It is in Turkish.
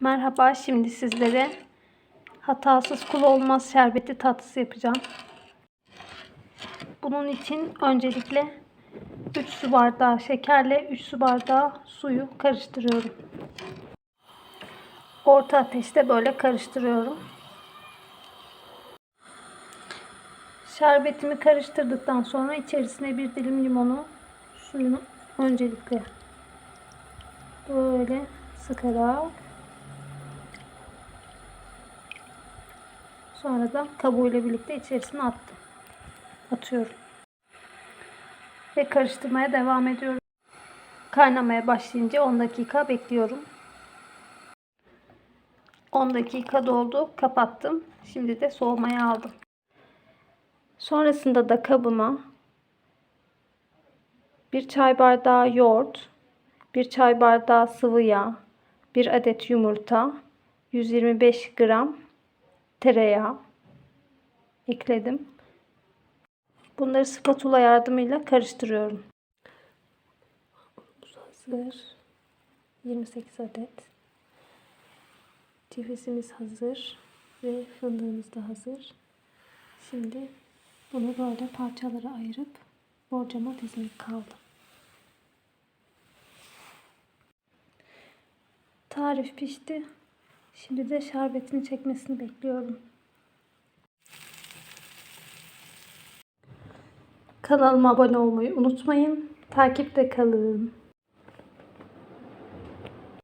Merhaba, şimdi sizlere hatasız kul olmaz şerbeti tatlısı yapacağım. Bunun için öncelikle 3 su bardağı şekerle 3 su bardağı suyu karıştırıyorum. Orta ateşte böyle karıştırıyorum. Şerbetimi karıştırdıktan sonra içerisine bir dilim limonu suyunu öncelikle böyle sıkarak sonra da kabuğuyla birlikte içerisine attım. Atıyorum. Ve karıştırmaya devam ediyorum. Kaynamaya başlayınca 10 dakika bekliyorum. 10 dakika doldu. Kapattım. Şimdi de soğumaya aldım. Sonrasında da kabıma bir çay bardağı yoğurt, bir çay bardağı sıvı yağ, bir adet yumurta, 125 gram tereyağı ekledim. Bunları spatula yardımıyla karıştırıyorum. Hazır. 28 adet. Cevizimiz hazır ve fındığımız da hazır. Şimdi bunu böyle parçalara ayırıp borcama dizmek kaldı. Tarif pişti. Şimdi de şerbetini çekmesini bekliyorum. Kanalıma abone olmayı unutmayın. Takipte kalın.